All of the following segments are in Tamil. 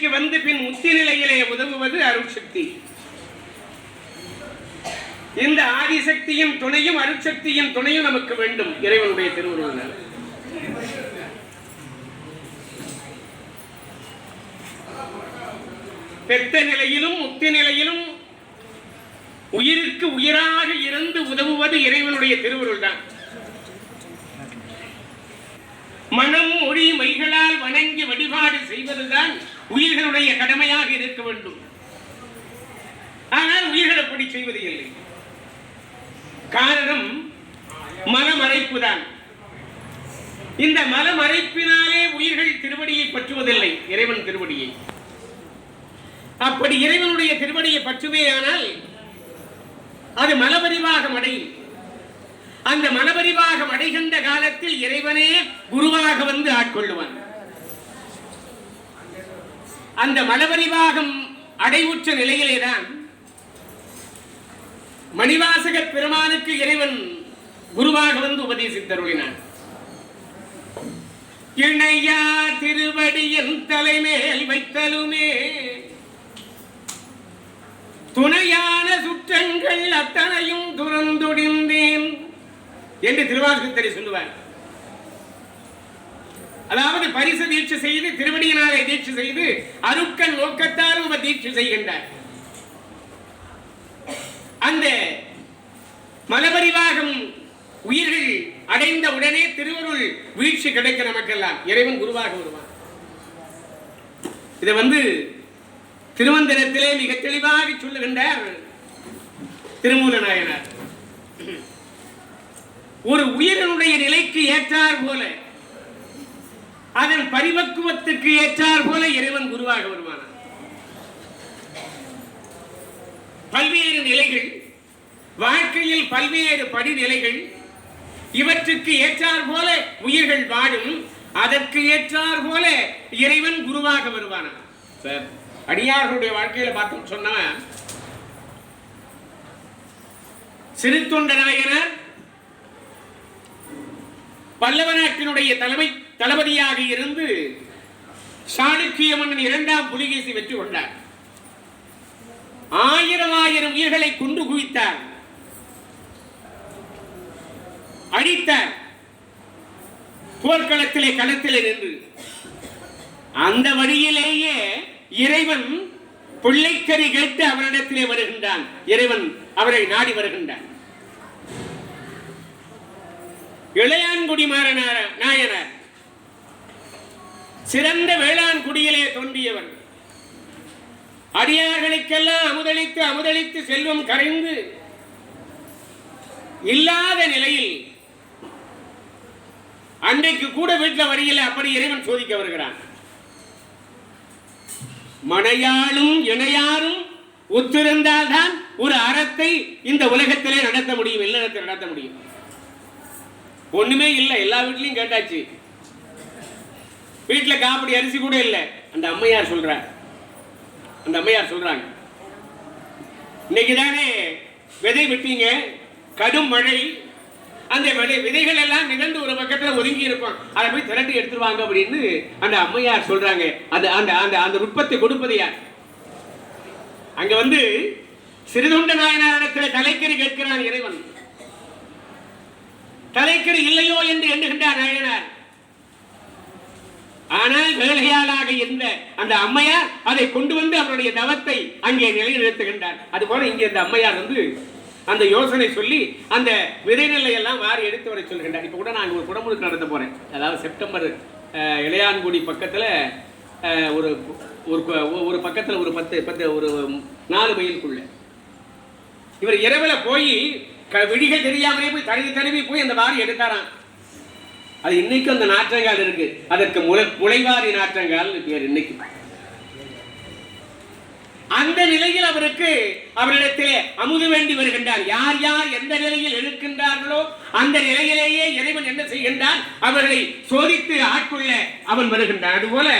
நிலைக்கு வந்து பின் முத்தி நிலையிலே உதவுவது அருட்சக்தி. இந்த ஆதிசக்தியின் துணையும் அருட்சக்தியின் துணையும் நமக்கு வேண்டும் இறைவனுடைய திருவுருவனால் பெத்த நிலையிலும் முத்தி நிலையிலும் உயிருக்கு உயிராக இருந்து உதவுவது இறைவனுடைய திருவுருள் தான் மனம் மொழி மைகளால் வணங்கி வழிபாடு செய்வதுதான் உயிர்களுடைய கடமையாக இருக்க வேண்டும். ஆனால் உயிர்கள் அப்படி செய்வது இல்லை. காரணம் மனமறைப்பு தான் இந்த மனமறைப்பினாலே உயிர்கள் திருவடியை பற்றுவதில்லை இறைவன் திருவடியை. அப்படி இறைவனுடைய திருவடியை பற்றுவேயானால் அது மலபரிவாகம் அடையும் அந்த மலபரிவாகம் அடைகின்ற காலத்தில் இறைவனே குருவாக வந்து ஆட்கொள்ளுவான். அந்த மலபரிவாகம் அடைவுற்ற நிலையிலேதான் மணிவாசக பெருமானுக்கு இறைவன் குருவாக வந்து உபதேசித்தருளினான். இணையா திருவடியின் தலைமேல் வைத்தலுமே. துணையான சுற்றங்கள் அத்தனையும் துறந்துடிந்தேன் என்று திருவாசகத்தரை சொல்லுவார். அதாவது பரிசு தீட்சை செய்து திருவடியினாலே தீட்சை செய்து அருட்கள் நோக்கத்தால் உப தீட்சை செய்கின்றார். அந்த மலபரிவாகம் உயிர்கள் அடைந்த உடனே திருவருள் வீழ்ச்சி கிடைக்க நமக்கெல்லாம் இறைவன் குருவாக வருவான். இதை வந்து திருமந்திரத்திலே மிக தெளிவாக சொல்லுகின்றார் திருமூல நாயனார். ஒரு உயிரினுடைய நிலைக்கு ஏற்றார் போல அதன் பரிபக்குவத்துக்கு ஏற்றார் போல இறைவன் குருவாக வருவானார் பல்வேறு நிலைகள் வாழ்க்கையில் பல்வேறு படிநிலைகள் இவற்றுக்கு ஏற்றார் போல உயிர்கள் வாடும் அதற்கு ஏற்றார் போல இறைவன் குருவாக வருவானார் சார் அடியார்களுடைய வாழ்க்கையில பார்த்தோம் சொன்னா சிறு தொண்ட நாயனர் பல்லவ நாட்டினுடைய தலைமை தளபதியாக இருந்து சாளுக்கிய மன்னன் இரண்டாம் புலிகேசி வெற்றி கொண்டார். ஆயிரம் ஆயிரம் உயிர்களை கொண்டு குவித்தார். அடித்த போர்க்களத்திலே களத்திலே நின்று. அந்த வழியிலேயே இறைவன் பிள்ளைக்கறி கேட்டு அவரிடத்திலே வருகின்றான். இறைவன் அவரை நாடி வருகின்றான். இளையான்குடி மாற நாயனார் சிறந்த வேளாண் குடியிலே தோன்றியவன். அடியார்களுக்கெல்லாம் அமுதளித்து அமுதளித்து செல்வம் கரைந்து இல்லாத நிலையில் அன்றைக்கு கூட வீட்டில் வரியில் அப்படி இறைவன் சோதிக்க வருகிறான். மனையாளும் இணையாரும் ஒத்திருந்தால்தான் ஒரு அறத்தை இந்த உலகத்திலே நடத்த முடியும் இல்லறத்தை நடத்த முடியும். ஒண்ணுமே இல்லை எல்லா வீட்லையும் கேட்டாச்சு. வீட்டில் காப்படி அரிசி கூட இல்லை. அந்த அம்மையார் சொல்கிறார் அந்த அம்மையார் சொல்கிறாங்க இன்னைக்கு தானே விதை விட்டீங்க? கடும் மழை. அந்த விதை விதைகள் எல்லாம் நிகழ்ந்து ஒரு பக்கத்தில் ஒதுங்கி இருக்கும். அதை போய் திரட்டி எடுத்துருவாங்க அப்படின்னு அந்த அம்மையார் சொல்கிறாங்க அந்த அந்த அந்த அந்த நுட்பத்தை கொடுப்பது யார்? அங்கே வந்து சிறுதொண்ட நாயனாரிடத்தில் தலைக்கறி கேட்கிறான் இறைவன். தலைக்கறி இல்லையோ என்று எண்ணுகின்றார் நாயனார். ஆனால் வேலையாளாக இருந்த அந்த அம்மையார் அதை கொண்டு வந்து அவருடைய தவத்தை அங்கே நிலைநிறுத்துகின்றார். அதுபோல இங்கே இந்த அம்மையார் வந்து அந்த யோசனை சொல்லி அந்த விதைநிலை எல்லாம் வாரி எடுத்து வர சொல்கின்றார். இப்போ கூட நான் ஒரு குடமுழுக்கு நடத்த போகிறேன் அதாவது செப்டம்பர் இளையான்குடி பக்கத்தில் ஒரு ஒரு ஒரு பக்கத்தில் ஒரு பத்து பத்து ஒரு நாலு மைலுக்குள்ள. இவர் இரவில் போய் க விழிகள் தெரியாமலே போய் தழுவி தழுவி போய் அந்த வாரி எடுத்தாராம். அது இன்னைக்கும் அந்த நாற்றங்கால் இருக்கு. அதற்கு முளை முளைவாரி நாற்றங்கால் பேர் இன்னைக்கு. அந்த நிலையில் அவருக்கு அவரிடத்திலே அமுது வேண்டி வருகின்றார். யார் யார் எந்த நிலையில் இருக்கின்றார்களோ அந்த நிலையிலேயே இறைவன் என்ன செய்கின்றான் அவர்களை சோதித்து ஆட்கொள்ள அவன் வருகின்றான். அதுபோல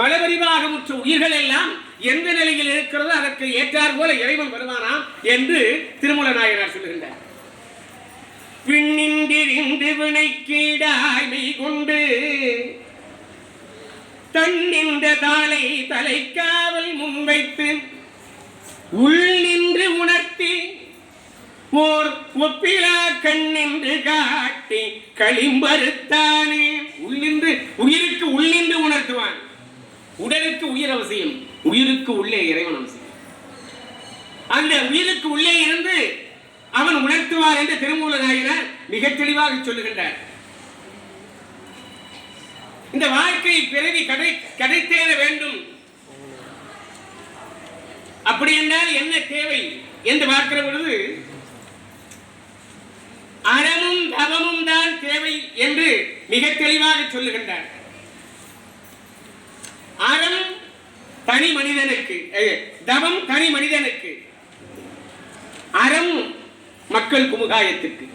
மலபரிவாகமுற்ற உயிர்கள் எல்லாம் எந்த நிலையில் இருக்கிறதோ அதற்கு ஏற்றார் போல இறைவன் வருவானாம் என்று திருமூல நாயனார் சொல்லுகின்றார். விண்ணின்றிருந்து வினைக்கீடாய்மை கொண்டு தன்னின்ற தாளை தலைக்காவல் முன்வைத்து உள் நின்று உணர்த்தி ஓர் ஒப்பிலா கண்ணின்று காட்டி களிம்பறுத்தானே. உள்ளின்று உயிருக்கு உள்ளின்று உணர்த்துவான். உடலுக்கு உயிர் அவசியம். உயிருக்கு உள்ளே இறைவன் அவசியம். அந்த உயிருக்கு உள்ளே இருந்து அவன் உணர்த்துவார் என்று திருமூல நாயனார் மிக தெளிவாக சொல்லுகின்றார். இந்த வாழ்க்கை பிறவி கடை கிடைத்தேற வேண்டும். அப்படி என்றால் என்ன தேவை என்று பார்க்கிற பொழுது அறமும் தவமும் தான் தேவை என்று மிக தெளிவாக சொல்லுகின்றார். அறம் தனி மனிதனுக்கு தவம் தனி மனிதனுக்கு. அறம் மக்கள் குமுகாயத்திற்கு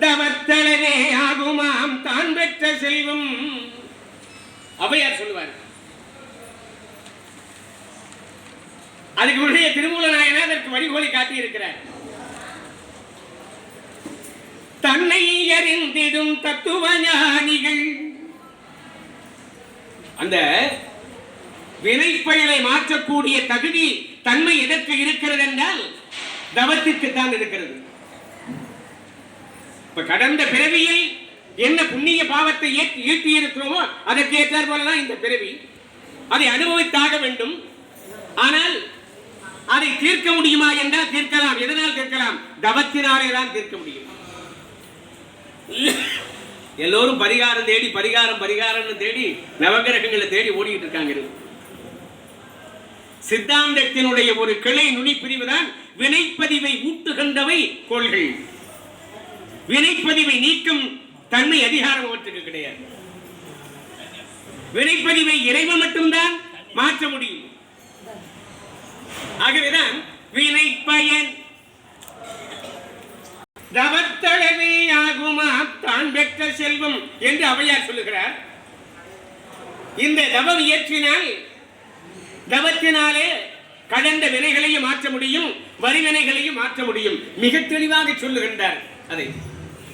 தவத்தளவே ஆகுமாம் தான் பெற்ற செல்வம். அவையார் சொல்லுவார். அதுக்கு முன்னே திருமூல நாயனார் அதற்கு வழிகோலி காட்டியிருக்கிறார். தன்னை அறிந்திடும் தத்துவ ஞானிகள். அந்த வினைப்பயலை மாற்றக்கூடிய தகுதி தன்மை எதற்கு இருக்கிறது என்றால் தவத்திற்கு தான் இருக்கிறது. இப்ப கடந்த பிறவியில் என்ன புண்ணிய பாவத்தை ஈட்டி இருக்கிறோமோ அதற்கு ஏற்றார் போலதான் இந்த பிறவி. அதை அனுபவித்தாக வேண்டும். ஆனால் அதை தீர்க்க முடியுமா என்றால் தீர்க்கலாம். எதனால் தீர்க்கலாம்? தவத்தினாலே தான் தீர்க்க முடியும். எல்லோரும் பரிகாரம் தேடி பரிகாரம் பரிகாரம்னு தேடி நவகிரகங்களை தேடி ஓடிக்கிட்டு இருக்காங்க சித்தாந்தத்தினுடைய ஒரு கிளை நுனி தான் வினைப்பதிவை ஊட்டுகின்றவை கோள்கள். வினைப்பதிவை நீக்கும் தன்மை அதிகாரம் அவற்றுக்கு கிடையாது. வினைப்பதிவை இறைவன் மட்டும்தான் மாற்ற முடியும். ஆகவேதான் வினை பயன் தவத்தளவே ஆகுமா? தான் பெற்ற செல்வம் என்று அவையார் சொல்லுகிறார். இந்த தவம் இயற்றினால் தவத்தினாலே கடந்த வினைகளையும் மாற்ற முடியும் வரிவினைகளையும் மாற்ற முடியும். மிக தெளிவாக சொல்லுகின்றார். அதை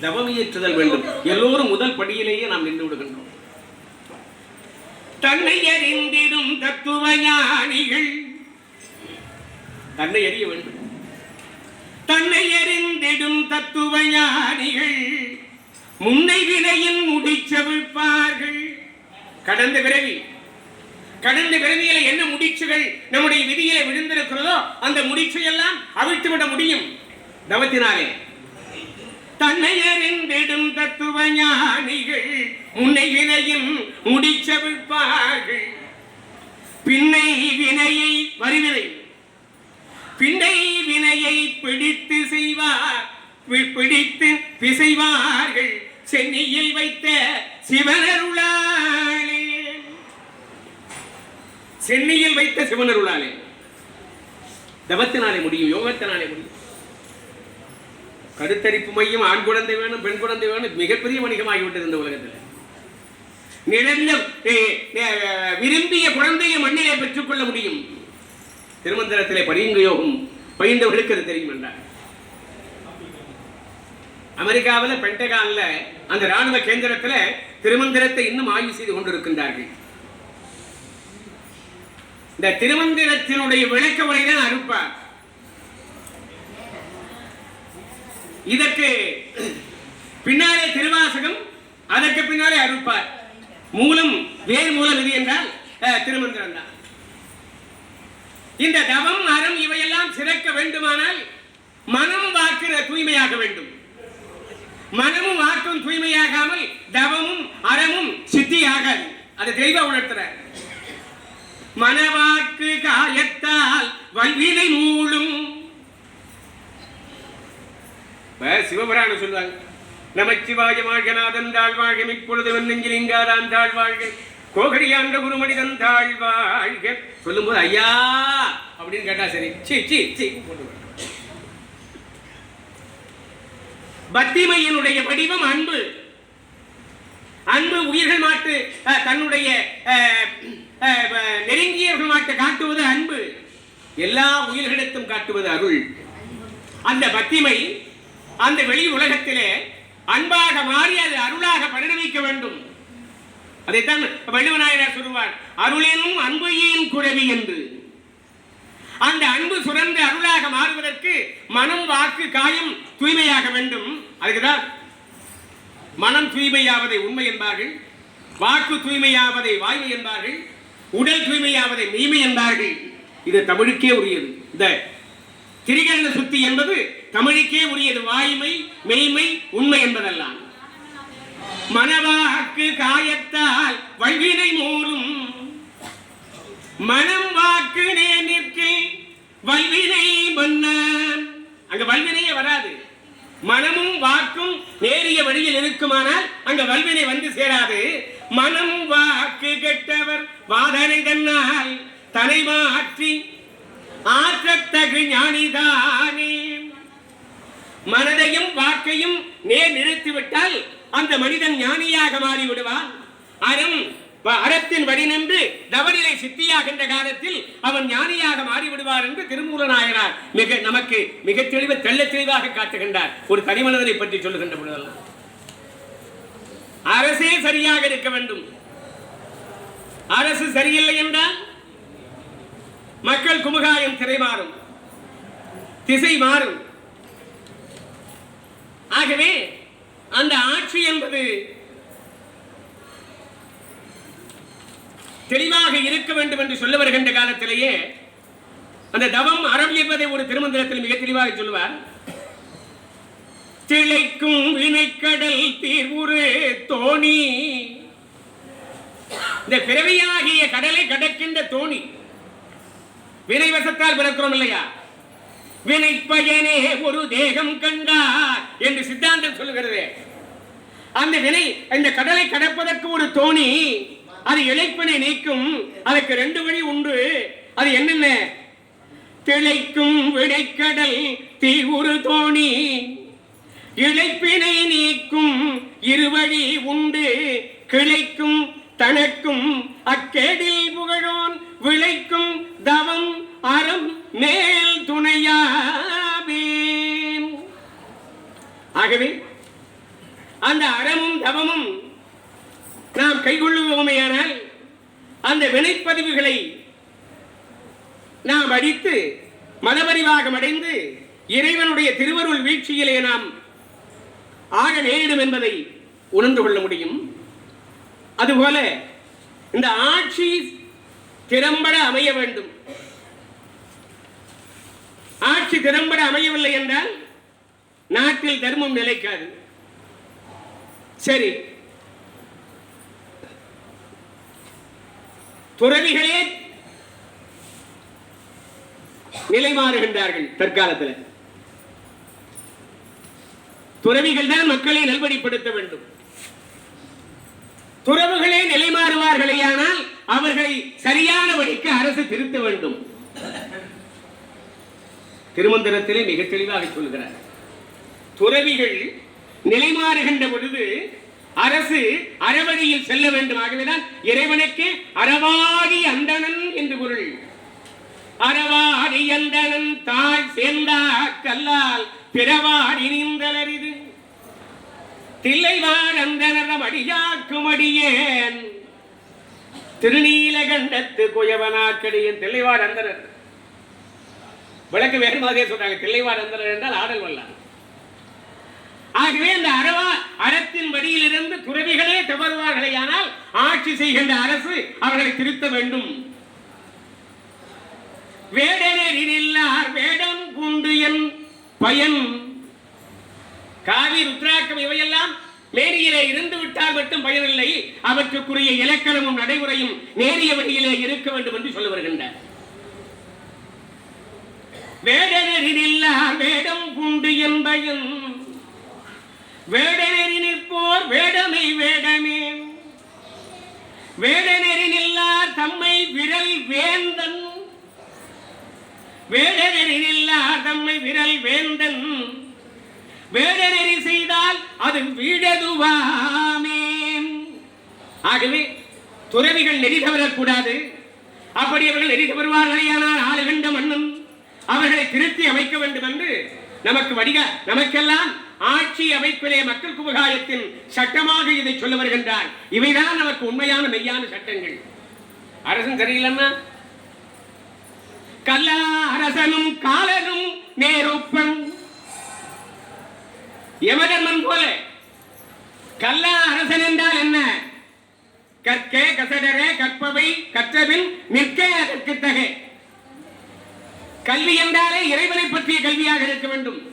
தவம் இயற்றுதல் வேண்டும். எல்லோரும் முதல் படியிலேயே நாம் நின்று விடுகின்றோம். தன்னை அறிந்திடும் தத்துவ ஞானிகள். தன்னை அறிய வேண்டும். தன்னை அறிந்திடும் தத்துவ ஞானிகள். முன்னை வினையின் முடிச்சவிழ்ப்பார்கள். கடந்த விரைவில் கடந்த பிறவியில என்ன முடிச்சுகள் நம்முடைய விதியில விழுந்திருக்கிறதோ அந்த முடிச்சை எல்லாம் அவிழ்த்து விட முடியும். தவத்தினாலே. தன்னை அறிந்திடும் தத்துவ ஞானிகள் முன்னை வினையும் முடிச்சவிழ்ப்பார்கள் பின்னை வினையை வருவினை. பின்னை வினையை பிடித்து செய்வார் பி- பிடித்து பிசைவார்கள். சென்னையில் வைத்த சிவனருளாய் சென்னையில் வைத்த சிவனருளாலே. தவத்தினாலே முடியும் யோகத்தினாலே முடியும். கருத்தரிப்பு மையம் ஆண் குழந்தை வேணும் பெண் குழந்தை வேணும் மிகப்பெரிய வணிகமாகிவிட்டது இந்த உலகத்தில். நிரந்த விரும்பிய குழந்தையை மண்ணிலே பெற்றுக்கொள்ள முடியும். திருமந்திரத்திலே பரிங்க யோகம் பயின்றவர்களுக்கு அது தெரியும் என்றார். அமெரிக்காவில் பென்டகான்ல அந்த ராணுவ கேந்திரத்தில் திருமந்திரத்தை இன்னும் ஆய்வு செய்து கொண்டிருக்கின்றார்கள். இந்த திருமந்திரத்தினுடைய விளக்க உரைதான் அறுப்பார் இதற்கு பின்னாலே திருவாசகம் அதற்கு பின்னாலே அறுப்பார் மூலம் வேறு மூலம் இது என்றால் அஹ், திருமந்திரம் தான். இந்த தவம் அறம் இவையெல்லாம் சிறக்க வேண்டுமானால் மனம் வாக்கு தூய்மையாக வேண்டும். மனமும் வாக்கும் தூய்மையாகாமல் தவமும் அறமும் சித்தியாகாது. அதை தெளிவா உணர்த்துறார். மனவாக்கு காயத்தால் வல்வினை மூளும் சிவபுராணம் சொல்லுவாங்க. நமச்சிவாய வாழ்கநாதன் தாழ் இப்பொழுது நெஞ்சில் இங்காதான் தாழ்வாழ்க. கோகடியாண்ட குருமனிதன் தாழ்வாழ்க. வாழ்க சொல்லும்போது ஐயா! அப்படின்னு கேட்டா சரி சி சி சி போட்டு பக்திமையினுடைய வடிவம் அன்பு. அன்பு உயிர்கள் மாட்டு அஹ், தன்னுடைய அஹ், காட்டுவது அன்பு. எல்லா உயிர்களிடத்தும் காட்டுவது அருள். அந்த பக்திமை அந்த வெளி உலகத்திலே அன்பாக மாறி அது அருளாக பரிணமிக்க வேண்டும். அதைத்தான் வள்ளுவநாயனார் சொல்லுவார் அருளெனும் அன்பையும் குழவி என்று. அந்த அன்பு சுரந்து அருளாக மாறுவதற்கு மனம் வாக்கு காயம் தூய்மையாக வேண்டும். அதுக்குதான் மனம் தூய்மையாவதை உண்மை என்பார்கள் வாக்கு தூய்மையாவதை வாய்மை என்பார்கள். உடல் தூய்மையாவதை மெய்மை என்பார்கள். இது தமிழுக்கே உரியது. இந்த திரிகரண சுத்தி என்பது தமிழுக்கே உரியது. வாய்மை மெய்மை உண்மை என்பதெல்லாம். மனவாக்கு காயத்தால் வல்வினை மூலும் மனம் வாக்கு நே நேர்நிற்கில் வல்வினை மன்ன. அங்க வல்வினையே வராது. மனமும் வாக்கும் நேரிய வழியில் இருக்குமானால் அங்க வல்வினை வந்து சேராது. மனம் வாக்கு கெட்டவர் வாதனை தன்னால் தனை மாற்றி ஆற்றத்தகு ஞானிதானே. மனதையும் வாக்கையும் நேர் நிறுத்திவிட்டால் அந்த மனிதன் ஞானியாக மாறி விடுவான் அறம் அறத்தின் வழி நின்று தவநிலை சித்தியாகின்ற காலத்தில் அவன் ஞானியாக மாறிவிடுவார் என்று திருமூல நாயனார் மிக நமக்கு மிக தெளிவ தெள்ள தெளிவாக காட்டுகின்றார். ஒரு தனிமனிதனை பற்றி சொல்லுகின்ற பொழுதெல்லாம். அரசே சரியாக இருக்க வேண்டும். அரசு சரியில்லை என்றால் மக்கள் குமுகாயம் திரை மாறும் திசை மாறும். ஆகவே அந்த ஆட்சி என்பது தெளிவாக இருக்க வேண்டும் என்று சொல்ல வருகின்ற காலத்திலேயே அந்த தவம் அறம் என்பதை ஒரு திருமந்திரத்தில் மிக தெளிவாக சொல்லுவார். திளைக்கும் வினைக்கடல் தீர்வுரு தோணி. இந்த பிறவியாகிய கடலை கடக்கின்ற தோணி. வினைவசத்தால் பிறக்கிறோம் இல்லையா? வினை பயனே ஒரு தேகம் கண்டார் என்று சித்தாந்தம் சொல்லுகிறது. அந்த வினை இந்த கடலை கடப்பதற்கு ஒரு தோணி. அது இழைப்பினை நீக்கும். அதுக்கு ரெண்டு வழி உண்டு. அது என்னென்ன? திளைக்கும் விடைக்கடல் தீவுறு தோணி. இழைப்பினை நீக்கும் இருவழி உண்டு. கிளைக்கும் தனக்கும் அக்கேடில் புகழோன் விளைக்கும் தவம் அறம் மேல் துணையாவே ஆகவே அந்த அறமும் தவமும் நாம் கைகொள்ளுவோமேயானால் அந்த வினைப்பதிவுகளை நாம் அடித்து மனவறிவாகம் அடைந்து இறைவனுடைய திருவருள் வீழ்ச்சியிலே நாம் ஆக நேரிடும் என்பதை உணர்ந்து கொள்ள முடியும். அதுபோல இந்த ஆட்சி திறம்பட அமைய வேண்டும். ஆட்சி திறம்பட அமையவில்லை என்றால் நாட்டில் தர்மம் நிலைக்காது. சரி துறவிகளே நிலை மாறுகின்றார்கள் தற்காலத்தில். துறவிகள் தான் மக்களை நல்வழிப்படுத்த வேண்டும். துறவுகளே நிலை மாறுவார்களேயானால் அவர்களை சரியான வழிக்கு அரசு திருத்த வேண்டும். திருமந்திரத்திலே மிக தெளிவாக சொல்கிறார். துறவிகள் நிலை மாறுகின்ற பொழுது அரசு அறவழியில் செல்ல வேண்டும். ஆகவேதான் இறைவனுக்கு அறவாடி அந்தணன் என்று பொருள். அறவாடி அந்தணன் தாய் சேர்ந்தா கல்லால் பிறவாடி நின்றலரிது. தில்லைவார் அந்தனரம் அடியாக்கும் அடியேன். திருநீலகண்டத்து குயவனாக்கடியன் தில்லைவார் அந்தனர் விளக்கு வேறு மாதிரியே சொல்றாங்க. தில்லைவார் அந்தனர் என்றால் ஆடல் வல்லார். ஆகவே இந்த அறவா அறத்தின் வழியிலிருந்து துறவிகளே தவறுவார்களேயானால் ஆட்சி செய்கின்ற அரசு அவர்களை திருத்த வேண்டும். வேடனரில்லார் வேடம் பூண்டு என் பயன். காவி ருத்ராக்கம் இவையெல்லாம் நேரியிலே இருந்து விட்டால் மட்டும் பயனில்லை. அவற்றுக்குரிய இலக்கணமும் நடைமுறையும் நேரிய வழியிலே இருக்க வேண்டும் என்று சொல்ல வருகின்றார் வேடனரில்லார் வேடம் பூண்டு என் பயன். வேடநெறி நிற்போர் வேடமை வேடமே. வேடநெறி நில்லார் தம்மை விரல் வேந்தன். வேடநெறி நில்லார் தம்மை விரல் வேந்தன். வேடனெறி செய்தால் அது வீடதுவாமே. ஆகவே துறவிகள் நெறி தவறக்கூடாது. அப்படி அவர்கள் நெறி தவறுவார்களேயானால் ஆளுகின்ற மன்னன் அவர்களை திருத்தி அமைக்க வேண்டும் என்று நமக்கு வடிக நமக்கெல்லாம் ஆட்சி அமைப்பிலே மக்கள் குபகாயத்தின் சட்டமாக இதை சொல்ல வருகின்றார். இவைதான் நமக்கு உண்மையான மெய்யான சட்டங்கள். அரசன் சரியில்லைன்னா? கல்லா அரசனும் காலனும் நேருப்பன். யமதர்மன் போல. கல்லா அரசன் என்றால் என்ன? கற்க கசடர கற்பவை கற்றபின் நிற்க அதற்கு தகை கல்வி என்றாலே இறைவனை பற்றிய கல்வியாக இருக்க வேண்டும்.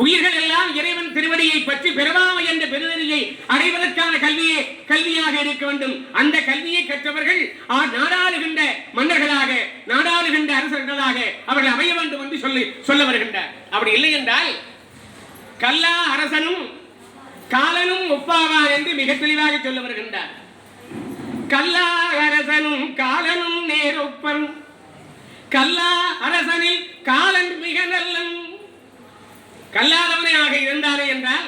உயிர்கள் எல்லாம் இறைவன் திருவடியை பற்றி பெருமாமை என்ற பெருநெறியை அடைவதற்கான கல்வியே கல்வியாக இருக்க வேண்டும். அந்த கல்வியை கற்றவர்கள் ஆ, நாடாளுகின்ற மன்னர்களாக நாடாளுகின்ற அரசர்களாக அவர்கள் அமைய வேண்டும் என்று சொல்லி சொல்ல வருகின்றார். அப்படி இல்லை என்றால் கல்லா அரசனும் காலனும் ஒப்பாவான் என்று மிக தெளிவாக சொல்ல வருகின்றார். கல்லா அரசனும் காலனும் நேரொப்பன் கல்லா அரசனில் காலன் மிக நல்லன். கல்லாதவனாக இருந்தாரே என்றால்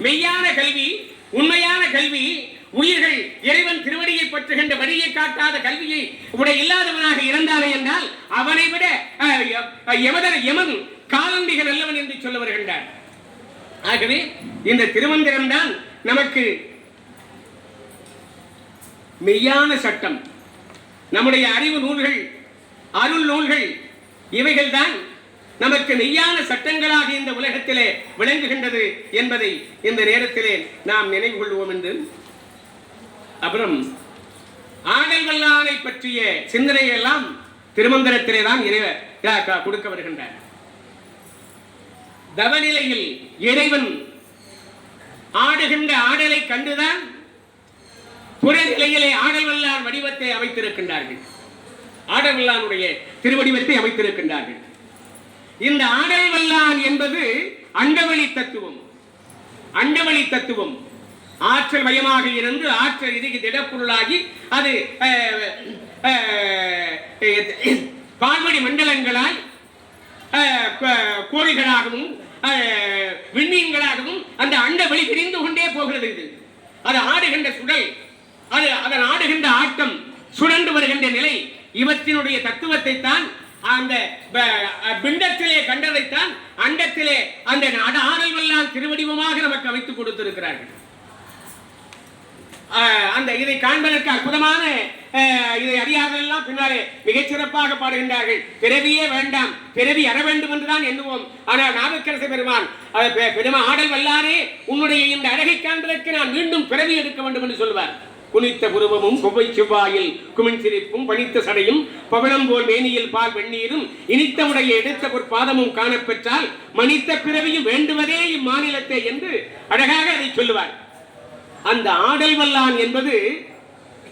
மெய்யான கல்வி உண்மையான கல்வி உயிர்கள் இறைவன் திருவடியை பற்றுகின்ற வழியை காட்டாத கல்வியை உடைய இல்லாதவனாக இருந்தாரே என்றால் அவனை விட அஹ், ய- யமன் நல்லவன் என்று சொல்ல வருகின்றார். ஆகவே இந்த திருமந்திரம் தான் நமக்கு மெய்யான சட்டம். நம்முடைய அறிவு நூல்கள் அருள் நூல்கள் இவைகள் தான் நமக்கு மெய்யான சட்டங்களாக இந்த உலகத்திலே விளங்குகின்றது என்பதை இந்த நேரத்திலே நாம் நினைவு கொள்வோம் என்று. அப்புறம் ஆடல் வல்லானை பற்றிய சிந்தனையெல்லாம் திருமந்திரத்திலே தான் இறைவ கொடுக்க வருகின்றார். தவநிலையில் இறைவன் ஆடுகின்ற ஆடலை கண்டுதான் புறநிலையிலே ஆடல் வல்லான் வடிவத்தை அமைத்திருக்கின்றார்கள். ஆடல் வல்லானுடைய திருவடிவத்தை அமைத்திருக்கின்றார்கள். இந்த ஆடல் வல்லான் என்பது அண்டவழி தத்துவம். அண்டவழி தத்துவம். ஆற்றல் மயமாக இருந்து ஆற்றல் இதுக்கு திடப்பொருளாகி அது பால்வடி மண்டலங்களால் அஹ், விண்மீன்களாகவும் அந்த அண்ட வெளி பிரிந்து கொண்டே போகிறது இது. அது ஆடுகின்ற சுடல் அது அதன் ஆடுகின்ற ஆட்டம் சுழண்டு வருகின்ற நிலை இவற்றினுடைய தத்துவத்தை தான் அந்த பிண்டத்திலே கண்டதைத்தான் அண்டத்திலே அந்த அடானல்வெல்லாம் ஆடல் திருவடிவமாக நமக்கு அமைத்துக் கொடுத்திருக்கிறார்கள். அந்த இதை காண்பதற்கு அற்புதமான இதை அறியாதெல்லாம் பின்னாலே மிகச் சிறப்பாக பாடுகின்றார்கள். பிறவியே வேண்டாம் பிறவி அற வேண்டும் என்றுதான் எண்ணுவோம். ஆனால் நாவுக்கரசு பெருமான் பெ- பெருமா ஆடல் வல்லாரே உன்னுடைய இந்த அழகை காண்பதற்கு நான் மீண்டும் பிறவி எடுக்க வேண்டும் என்று சொல்வார். குனித்த புருவமும் கொவ்வை செவ்வாயில் குமின் சிரிப்பும் பனித்த சடையும் பவளம் போல் மேனியில் பால் வெந்நீரும் இனித்தமுடைய எடுத்த பொற்பாதமும் காணப்பெற்றால் மனித்த பிறவியும் வேண்டுவதே இம்மாநிலத்தை என்று அழகாக அதை சொல்லுவார். அந்த ஆடல் வல்லான் என்பது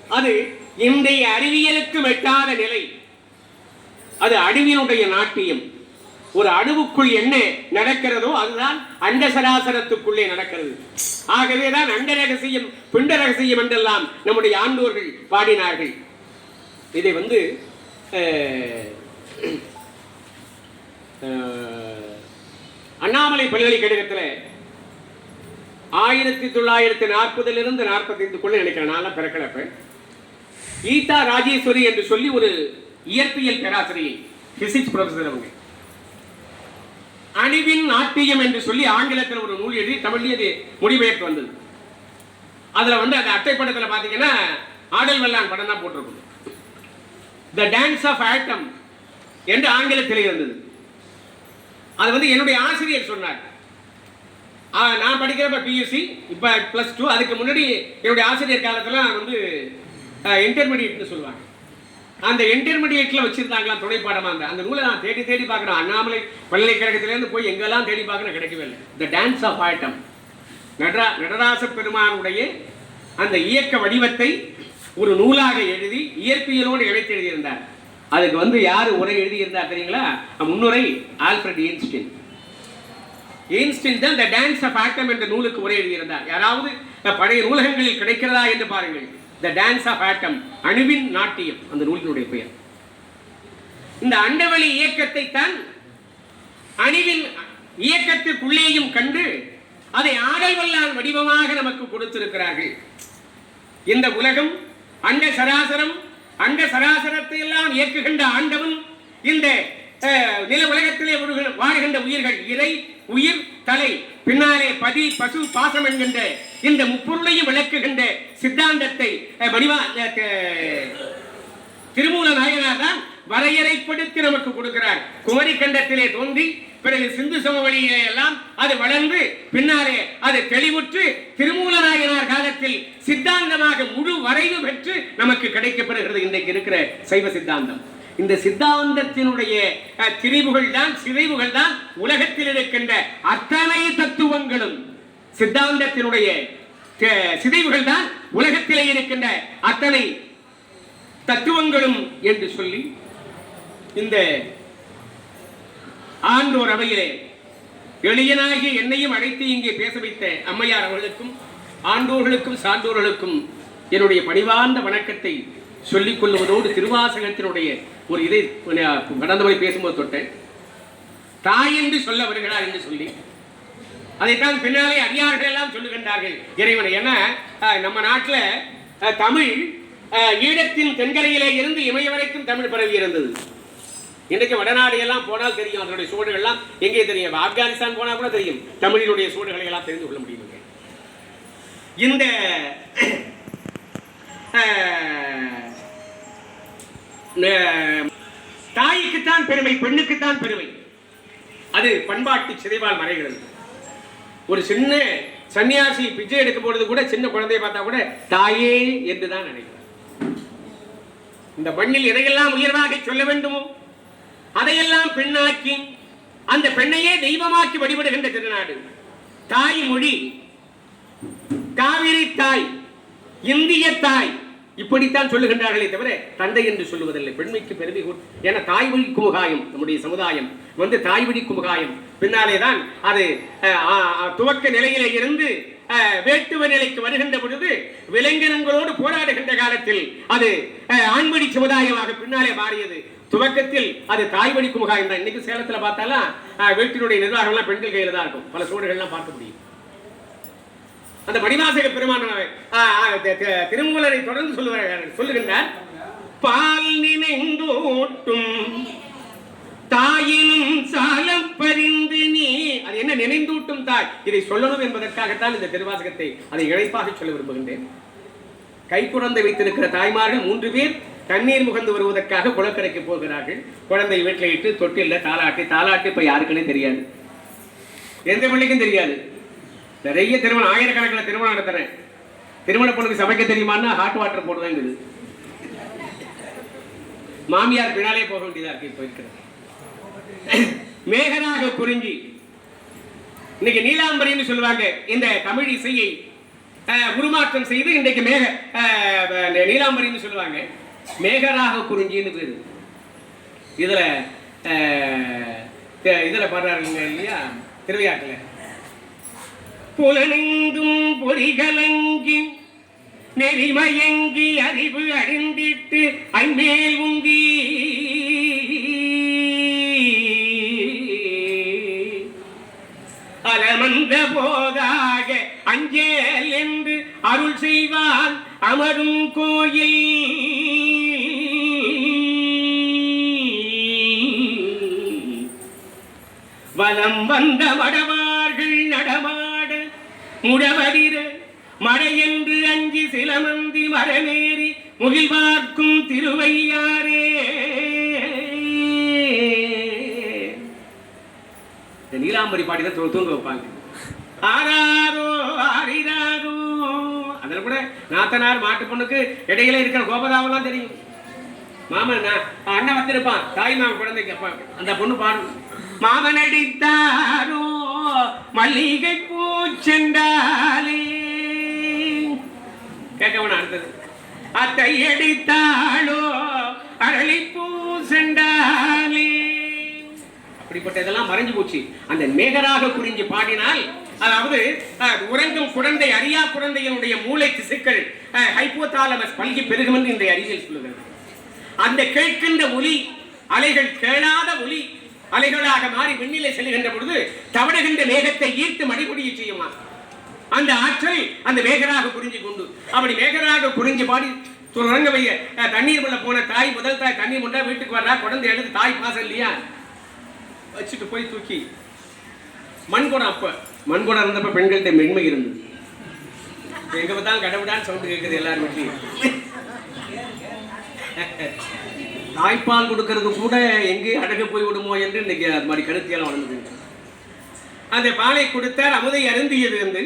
அது இன்றைய அறிவியலுக்கு வெட்டாத நிலை. அது அணுவினுடைய நாட்டியம். ஒரு அணுவுக்குள் என்ன நடக்கிறதோ அதுதான் அண்ட சராசரத்துக்குள்ளே நடக்கிறது. ஆகவே தான் அண்ட ரகசியம் பிண்ட ரகசியம் என்றெல்லாம் நம்முடைய ஆண்டோர்கள் பாடினார்கள். இதை வந்து அண்ணாமலை பல்கலைக்கழகத்தில் ஆயிரத்தி தொள்ளாயிரத்தி நாற்பதிலிருந்து நாற்பத்தைந்துக்குள்ள நினைக்கிறேன் நான் பிறக்கிறப்ப கீதா ராஜேஸ்வரி என்று சொல்லி ஒரு இயற்பியல் பேராசிரியை பிசிக்ஸ் ப்ரொஃபஸர் அவங்க. அணிவின் நாட்டியம் என்று சொல்லி ஆங்கிலத்தில் ஒரு நூல் எழுதி தமிழ்லேயே அது மொழிபெயர்த்து வந்தது. அதுல வந்து அந்த அட்டைப்படத்தில் பார்த்தீங்கன்னா ஆடல் வெள்ளான் படம் தான் போட்டிருக்கும் த டான்ஸ் ஆஃப் ஆட்டம் என்று ஆங்கிலத்தில் இருந்தது. அது வந்து என்னுடைய ஆசிரியர் சொன்னார். நான் படிக்கிறப்ப பியூசி இப்போ ப்ளஸ் டூ அதுக்கு முன்னாடி என்னுடைய ஆசிரியர் காலத்தில் நான் வந்து இன்டர்மீடியட்னு சொல்லுவாங்க. அந்த இன்டர்மீடியட்டில் வச்சுருந்தாங்களாம் துணைப்பாடமாக அந்த அந்த நூலை நான் தேடி தேடி பார்க்குறேன். அண்ணாமலை பல்கலைக்கழகத்திலேருந்து போய் எங்கெல்லாம் தேடி பார்க்குறேன் கிடைக்கவே இல்லை. த டான்ஸ் ஆஃப் ஆட்டம் நடரா நடராச பெருமானுடைய அந்த இயக்க வடிவத்தை ஒரு நூலாக எழுதி இயற்பியலோடு இணைத்து எழுதியிருந்தார். அதுக்கு வந்து யார் உரை எழுதியிருந்தார் தெரியுங்களா? முன்னுரை ஆல்ஃபிரட் ஈன்ஸ்டின். எயின்ஸ்டின் தான் த டான்ஸ் ஆஃப் ஆட்டம் என்ற நூலுக்கு உரை எழுதியிருந்தார். யாராவது பழைய நூலகங்களில் கிடைக்கிறதா என்று பாருங்கள். த டான்ஸ் ஆஃப் ஆட்டம் அணுவின் நாட்டியம் அந்த நூலினுடைய பெயர். இந்த அண்டவெளி இயக்கத்தை தான் அணுவின் இயக்கத்திற்குள்ளேயும் கண்டு அதை ஆடல் வல்லால் வடிவமாக நமக்கு கொடுத்திருக்கிறார்கள். இந்த உலகம் அண்ட சராசரம் அண்ட சராசரத்தை எல்லாம் இயக்குகின்ற ஆண்டவன் இந்த நில உலகத்திலே வாழ்கின்ற உயிர்கள் இறை உயிர் தலை பின்னாலே பதி பசு பாசம் என்கின்ற இந்த முப்பொருளையும் விளக்குகின்ற சித்தாந்தத்தை வடிவா திருமூல நாயனார் தான் வரையறைப்படுத்தி நமக்கு கொடுக்கிறார். குமரி கண்டத்திலே தோன்றி பிறகு சிந்து சமவெளியிலே எல்லாம் அது வளர்ந்து பின்னாலே அது தெளிவுற்று திருமூல நாயனார் காலத்தில் சித்தாந்தமாக முழு வரைவு பெற்று நமக்கு கிடைக்கப்பெறுகிறது இன்றைக்கு இருக்கிற சைவ சித்தாந்தம். இந்த சித்தாந்தத்தினுடைய திரிவுகள் தான் சிதைவுகள் தான் உலகத்தில் இருக்கின்ற அத்தனை தத்துவங்களும். சித்தாந்தத்தினுடைய சிதைவுகள் தான் உலகத்திலே இருக்கின்ற அத்தனை தத்துவங்களும் என்று சொல்லி இந்த ஆண்டோர் அவையிலே எளியனாகிய என்னையும் அழைத்து இங்கே பேச வைத்த அம்மையார் அவர்களுக்கும் ஆண்டோர்களுக்கும் சான்றோர்களுக்கும் என்னுடைய பணிவார்ந்த வணக்கத்தை சொல்லிக் கொள்வதோடு திருவாசகத்தினுடைய ஒரு இதை கடந்த முறை பேசும்போது தொட்டேன். தாய் என்று சொல்ல வருகிறார் என்று சொல்லி. அதைத்தான் பின்னாலே அடியார்கள் எல்லாம் சொல்லுகின்றார்கள் இறைவனை. ஏன்னா நம்ம நாட்டில் தமிழ் ஈழத்தின் தென்கரையிலே இருந்து இமய வரைக்கும் தமிழ் பரவி இருந்தது. இன்றைக்கு வடநாடு எல்லாம் போனால் தெரியும் அதனுடைய சூழல்கள் எல்லாம் எங்கே தெரியும்? ஆப்கானிஸ்தான் போனால் கூட தெரியும். தமிழினுடைய சூழல்களை எல்லாம் தெரிந்து கொள்ள முடியும் இந்த தாய்க்குத்தான் பெருமை பெண்ணுக்குத்தான் பெருமை. அது பண்பாட்டு சிதைவால் மறைகிறது. ஒரு சின்ன சன்னியாசி பிச்சை எடுக்கும் பொழுது கூட சின்ன குழந்தைய பார்த்தா கூட தாயே என்று தான் நினைக்கிறார். இந்த மண்ணில் எதையெல்லாம் உயர்வாக சொல்ல வேண்டுமோ அதையெல்லாம் பெண்ணாக்கி அந்த பெண்ணையே தெய்வமாக்கி வழிபடுகின்ற திருநாடு. தாய் மொழி காவிரி தாய் இந்திய தாய் இப்படித்தான் சொல்லுகின்றார்களே தவிர தந்தை என்று சொல்லுவதில்லை. பெண்மைக்கு பெருமை என ஏன்னா தாய் வழி குமுகாயம் நம்முடைய சமுதாயம் வந்து தாய் வழி குமுகாயம். பின்னாலே தான் அது துவக்க நிலையிலே இருந்து வேட்டுவ நிலைக்கு வருகின்ற பொழுது விலங்கினங்களோடு போராடுகின்ற காலத்தில் அது ஆண்மடி சமுதாயமாக பின்னாலே மாறியது. துவக்கத்தில் அது தாய் வழி குமுகாயம் தான். இன்னைக்கு சேலத்துல பார்த்தாலும் அஹ், வேட்டினுடைய நிர்வாகம்லாம் பெண்கள் கையில தான் இருக்கும். பல சூழல்கள்லாம் பார்க்க முடியும். அந்த மணிவாசக பெருமான திருமூலரை தொடர்ந்து சொல்லுவார் சொல்லுகின்றார். பால் நினைந்தோட்டும் தாயினும் சாலம் பறிந்து நீ அது என்ன நினைந்தூட்டும் தாய்? இதை சொல்லணும் என்பதற்காகத்தான் இந்த திருவாசகத்தை அதை இழைப்பாக சொல்ல விரும்புகின்றேன். கைக்குழந்தை வைத்திருக்கிற தாய்மார்கள் மூன்று பேர் தண்ணீர் முகந்து வருவதற்காக குளக்கரைக்கு போகிறார்கள். குழந்தை வீட்டில் இட்டு தொட்டில்ல தாலாட்டி தாளாட்டி இப்ப யாருக்குன்னே தெரியாது. எந்த பிள்ளைக்கும் தெரியாது. நிறைய திருமணம் ஆயிரக்கணக்கில் திருமணம் நடத்துறேன். திருமண பொண்ணுக்கு சமைக்க தெரியுமான்னா ஹாட் வாட்டர் போடுவேங்குது மாமியார் பின்னாலே போக வேண்டியதா இருக்கு இப்போ இருக்கிறது. மேகனாக குறிஞ்சி. இன்னைக்கு நீலாம்பரின்னு சொல்லுவாங்க. இந்த தமிழ் இசையை உருமாற்றம் செய்து இன்றைக்கு மேக நீலாம்பரின்னு சொல்லுவாங்க. மேகராக குறிஞ்சின்னு பேரு. இதுல இதில் இதுல பாடுறாருங்க இல்லையா? திருவிழாக்கில் புலனெங்கும் பொறிகலங்கி நெறிமயங்கி அறிவு அறிந்திட்டு ஐமேல் உந்தி அலமந்த போதாக அஞ்சேல் என்று அருள் செய்வான் அமரும் கோயில். வலம் வந்த வடவா முடவரிர மழையென்று அஞ்சி சிலமந்தி மரமேறி முகில் பார்க்கும் திருவையாரே இந்த நீலாம்பரி பாட்டி தான் தூங்க வைப்பாங்க. ஆராரோ ஆரிராரோ அதில் கூட நாத்தனார் மாட்டு பொண்ணுக்கு இடையில இருக்கிற கோபதாவெல்லாம் தெரியும். மாமன் அண்ணன் வந்திருப்பான். தாய் மாமன் குழந்தைக்கு அப்பா. அந்த பொண்ணு பாடும் மாமன் அடித்தாரோ? மல்லிகை பூச்செண்டாலே. கேட்கவன அடுத்தது. அத்தை அடித்தாளோ அரளி பூசெண்டாலே. அப்படிப்பட்ட இதெல்லாம் மறைஞ்சு போச்சு. அந்த மேகராக குறிஞ்சு பாடினால் அதாவது உறங்கும் குழந்தை அறியா குழந்தையினுடைய மூளை திசுக்கள் ஹைப்போதாலமஸ் பல்கி பெருகும் என்று இன்றைய அறிவியல் சொல்லுகிறது. அந்த கேட்கின்ற ஒலி அலைகள் கேளாத ஒலி அலைகளாக மாறி விண்ணிலை செல்கின்ற பொழுது தவடுகின்ற மேகத்தை ஈர்த்து மடிபுடிய செய்யுமா? அந்த ஆற்றல் அந்த மேகராக புரிஞ்சு கொண்டு அப்படி மேகராக புரிஞ்சு பாடி துறங்க வைய தண்ணீர் உள்ள போன தாய் முதல் தாய் தண்ணீர் முண்டா வீட்டுக்கு வர்றா? குழந்தை எடுத்து தாய் பாசம் இல்லையா? வச்சுட்டு போய் தூக்கி. மண்குடம் அப்ப. மண்குடம் இருந்தப்ப பெண்கள்கிட்ட மென்மை இருந்தது. எங்க பார்த்தாலும் கடவுடான்னு சவுண்டு கேட்குது எல்லாரும் தாய்ப்பால் கொடுக்கறது கூட எங்கே அடகு போய் விடுமோ என்று இன்னைக்கு அது மாதிரி கருத்தியெல்லாம் வளர்ந்தது. அந்த பாலை கொடுத்தார் அமுதை அருந்தியது என்று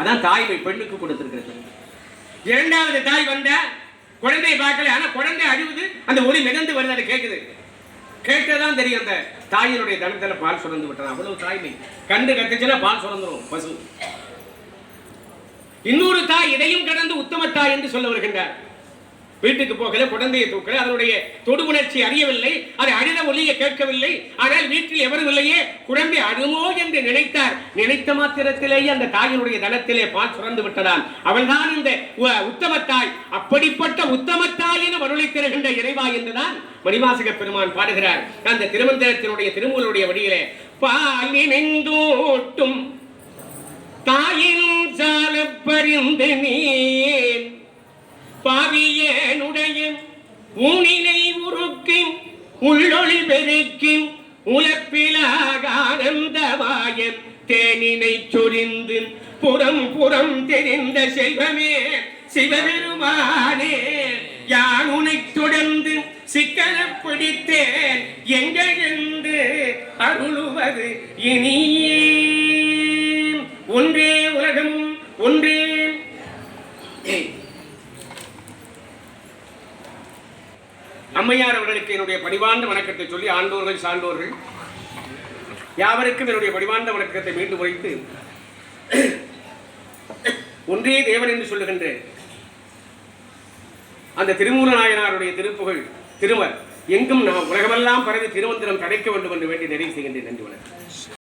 அதான் தாய்மை பெண்ணுக்கு கொடுத்திருக்கிறது. இரண்டாவது தாய் வந்த குழந்தை பார்க்கல ஆனா குழந்தை அழுவுது அந்த ஒளி மிதந்து வருது அது கேட்குது கேட்டதான் தெரியும் அந்த தாயினுடைய தனத்தில் பால் சுரந்து விட்டது. அவ்வளவு தாய்மை. கண்டு கத்துச்சுன்னா பால் சுரந்துடும் பசு. இன்னொரு தாய் இதையும் கடந்து உத்தம தாய் என்று சொல்ல வருகின்றார். வீட்டுக்கு போகல குழந்தையை தூக்கல அதனுடைய தொடு உணர்ச்சி அறியவில்லை அதை அழுத ஒலியை கேட்கவில்லை. ஆனால் வீட்டில் எவரும் இல்லையே குழந்தை அழுமோ என்று நினைத்தார். நினைத்த மாத்திரத்திலேயே அந்த தாயினுடைய தளத்திலே பால் சுரந்து விட்டதால். அவள்தான் இந்த உ- அப்படிப்பட்ட உத்தம தாயின் அருளை தருகின்ற இறைவா என்றுதான் மணிவாசக பெருமான் பாடுகிறார். அந்த திருமந்திரத்தினுடைய திருமூலுடைய வழியிலே பால் நினைந்தூட்டும் தாயினும் சால பரிந்து பாவியனுடைய ஊனினை உருக்கி உள்ளொளி பெருக்கி உலப்பிலாக ஆனந்தமாய தேனினை சொரிந்து புறம் புறம் தெரிந்த செல்வமே சிவபெருமானே யான் உனை தொடர்ந்து சிக்கல பிடித்தேன் எங்கென்று அருளுவது இனியே. ஒன்றே உலகம் ஒன்றே அம்மையார் அவர்களுக்கு என்னுடைய பணிவார்ந்த வணக்கத்தை சொல்லி ஆண்டோர்கள் சான்றோர்கள் யாவருக்கும் என்னுடைய பணிவார்ந்த வணக்கத்தை மீண்டும் வைத்து ஒன்றே தேவன் என்று சொல்லுகின்ற அந்த திருமூல நாயனாருடைய திருப்புகழ் திருமர் எங்கும் நாம் உலகமெல்லாம் பரவி திருமந்திரம் கிடைக்க வேண்டும் என்று வேண்டி நிறைவு செய்கின்றேன். நன்றி வணக்கம்.